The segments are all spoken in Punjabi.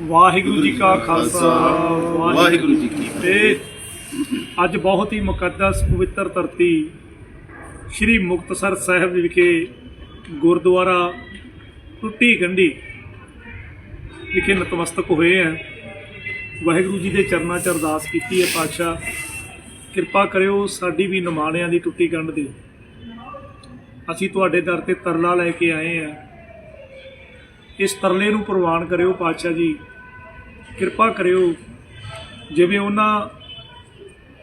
ਵਾਹਿਗੁਰੂ ਜੀ ਕਾ ਖਾਲਸਾ ਵਾਹਿਗੁਰੂ ਜੀ ਕੀ ਫਤਿਹ। ਅੱਜ ਬਹੁਤ ਹੀ ਮੁਕੱਦਸ ਪਵਿੱਤਰ ਧਰਤੀ ਸ੍ਰੀ ਮੁਕਤਸਰ ਸਾਹਿਬ ਵਿਖੇ ਗੁਰਦੁਆਰਾ ਟੁੱਟੀ ਗੰਢੀ ਵਿਖੇ ਨਤਮਸਤਕ ਹੋਏ ਆ ਵਾਹਿਗੁਰੂ ਜੀ ਦੇ ਚਰਨਾਂ 'ਚ ਅਰਦਾਸ ਕੀਤੀ ਹੈ ਪਾਤਸ਼ਾਹ। ਕਿਰਪਾ ਕਰਿਓ ਸਾਡੀ ਵੀ ਨਿਮਾਣਿਆਂ ਦੀ ਟੁੱਟੀ ਗੰਢ ਦਿਓ ਅਸੀਂ ਤੁਹਾਡੇ ਦਰ ਤੇ ਤਰਲਾ ਲੈ ਕੇ ਆਏ ਆ ਇਸ ਤਰਲੇ ਨੂੰ ਪ੍ਰਵਾਨ ਕਰਿਓ ਪਾਤਸ਼ਾਹ ਜੀ। ਕਿਰਪਾ ਕਰਿਓ। ਜਿਵੇਂ ਉਹਨਾਂ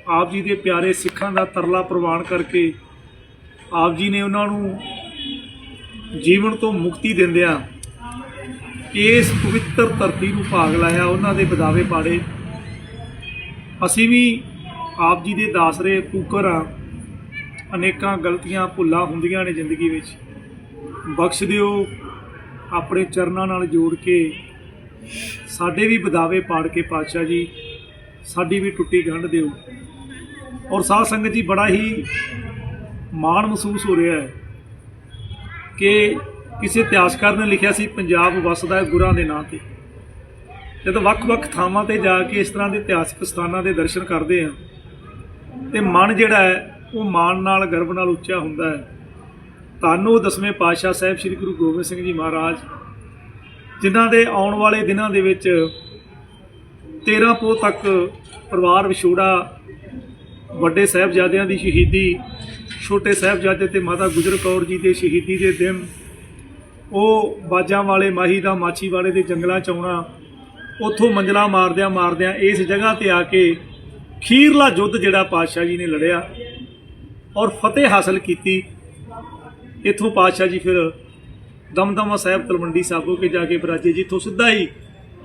ਆਪ ਜੀ ਦੇ ਪਿਆਰੇ ਸਿੱਖਾਂ ਦਾ ਤਰਲਾ ਪ੍ਰਵਾਨ ਕਰਕੇ ਆਪ ਜੀ ਨੇ ਉਹਨਾਂ ਨੂੰ ਜੀਵਨ ਤੋਂ ਮੁਕਤੀ ਦਿੰਦਿਆਂ ਇਸ ਪਵਿੱਤਰ ਧਰਤੀ ਨੂੰ ਭਾਗ ਲਾਇਆ ਉਹਨਾਂ ਦੇ ਬਦਾਵੇ ਪਾੜੇ। ਅਸੀਂ ਵੀ ਆਪ ਜੀ ਦੇ ਦਾਸਰੇ, ਕੂਕਰ ਆ ਅਨੇਕਾਂ ਗਲਤੀਆਂ, ਭੁੱਲਾਂ ਹੁੰਦੀਆਂ ਨੇ ਜ਼ਿੰਦਗੀ ਵਿੱਚ। ਬਖਸ਼ ਦਿਓ। ਆਪਣੇ ਚਰਨਾਂ ਨਾਲ ਜੋੜ ਕੇ ਸਾਡੇ ਵੀ ਬਦਾਵੇ ਪਾੜ ਕੇ ਪਾਤਸ਼ਾਹ ਜੀ, ਸਾਡੀ ਵੀ ਟੁੱਟੀ ਗੰਢ ਦਿਓ। ਔਰ ਸਾਧ ਸੰਗਤ ਜੀ, ਬੜਾ ਹੀ ਮਾਣ ਮਹਿਸੂਸ ਹੋ ਰਿਹਾ ਹੈ ਕਿ ਕਿਸੇ ਇਤਿਹਾਸਕਾਰ ਨੇ ਲਿਖਿਆ ਸੀ, ਪੰਜਾਬ ਵਸਦਾ ਹੈ ਗੁਰਾਂ ਦੇ ਨਾਂ ਤੇ। ਜਦੋਂ ਵੱਖ-ਵੱਖ ਥਾਵਾਂ ਤੇ ਜਾ ਕੇ ਇਸ ਤਰ੍ਹਾਂ ਦੇ ਇਤਿਹਾਸਿਕ ਸਥਾਨਾਂ ਦੇ ਦਰਸ਼ਨ ਕਰਦੇ ਆ ਤੇ ਮਨ ਜਿਹੜਾ ਹੈ, ਉਹ ਮਾਣ ਨਾਲ, ਗਰਵ ਨਾਲ ਉੱਚਾ ਹੁੰਦਾ ਹੈ। ਤਾਨੂੰ ਦਸਵੇਂ ਪਾਤਸ਼ਾਹ ਸਾਹਿਬ ਸ੍ਰੀ ਗੁਰੂ ਗੋਬਿੰਦ ਸਿੰਘ ਜੀ ਮਹਾਰਾਜ, ਜਿਨ੍ਹਾਂ ਦੇ ਆਉਣ ਵਾਲੇ ਦਿਨਾਂ ਦੇ ਵਿੱਚ 13 ਪੋਹ ਤੱਕ ਪਰਿਵਾਰ ਵਿਛੋੜਾ ਵੱਡੇ ਸਾਹਿਬਜ਼ਾਦਿਆਂ ਦੀ ਸ਼ਹੀਦੀ, ਛੋਟੇ ਸਾਹਿਬਜ਼ਾਦੇ ਤੇ ਮਾਤਾ ਗੁਜਰ ਕੌਰ ਜੀ ਦੇ ਸ਼ਹੀਦੀ ਦੇ ਦਿਨ, ਉਹ ਬਾਜਾਂ ਵਾਲੇ ਮਾਹੀ ਦਾ ਮਾਛੀ ਵਾਲੇ ਦੇ ਜੰਗਲਾਂ ਚ ਆਉਣਾ, ਉੱਥੋਂ ਮੰਜਲਾ ਮਾਰਦਿਆਂ ਮਾਰਦਿਆਂ ਇਸ ਜਗ੍ਹਾ ਤੇ ਆ ਕੇ ਖੀਰਲਾ ਯੁੱਧ ਜਿਹੜਾ ਪਾਤਸ਼ਾਹ ਜੀ ਨੇ ਲੜਿਆ ਔਰ ਫਤਿਹ ਹਾਸਲ ਕੀਤੀ। ਇੱਥੋਂ ਪਾਤਸ਼ਾਹ ਜੀ ਫਿਰ ਦਮਦਮਾ ਸਾਹਿਬ ਤਲਵੰਡੀ ਸਾਹਿਬ ਸਾਬੋ ਕੇ ਜਾ ਕੇ ਬਰਾਜੇ ਜੀ ਜਿੱਥੋਂ ਸਿੱਧਾ ਹੀ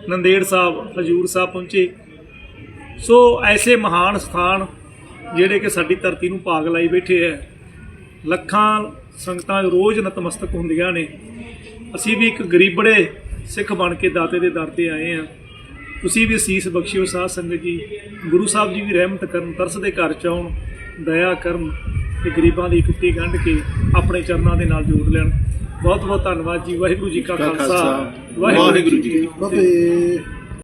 ਨੰਦੇੜ ਸਾਹਿਬ, ਹਜੂਰ ਸਾਹਿਬ ਪਹੁੰਚੇ। ਸੋ ਐਸੇ ਮਹਾਨ ਸਥਾਨ ਜਿਹੜੇ ਕਿ ਸਾਡੀ ਧਰਤੀ ਨੂੰ ਭਾਗ ਲਾਈ ਬੈਠੇ ਹੈ। ਲੱਖਾਂ ਸੰਗਤਾਂ ਰੋਜ਼ ਨਤਮਸਤਕ ਹੁੰਦੀਆਂ ਨੇ। ਅਸੀਂ ਵੀ ਇੱਕ ਗਰੀਬੜੇ ਸਿੱਖ ਬਣ ਕੇ ਦਾਤੇ ਦੇ ਦਰ ਤੇ ਆਏ ਆ ਤੁਸੀਂ ਵੀ ਅਸੀਸ ਬਖਸ਼ਿਓ ਸਾਧ ਸੰਗਤ ਜੀ। ਗੁਰੂ ਸਾਹਿਬ ਜੀ ਵੀ ਰਹਿਮਤ ਕਰਨ, ਤਰਸ ਦੇ ਘਰ ਚ ਆਉਣ, ਦਇਆ ਕਰਨ। ਤੇ ਗਰੀਬਾਂ ਦੀ ਟੁੱਟੀ ਗੰਢ ਕੇ ਆਪਣੇ ਚਰਨਾਂ ਦੇ ਨਾਲ ਜੋੜ ਲੈਣ। ਬਹੁਤ ਬਹੁਤ ਧੰਨਵਾਦ ਜੀ ਵਾਹਿਗੁਰੂ ਜੀ ਕਾ ਖਾਲਸਾ। ਵਾਹਿਗੁਰੂ ਜੀ ਕੀ ਫਤਿਹ।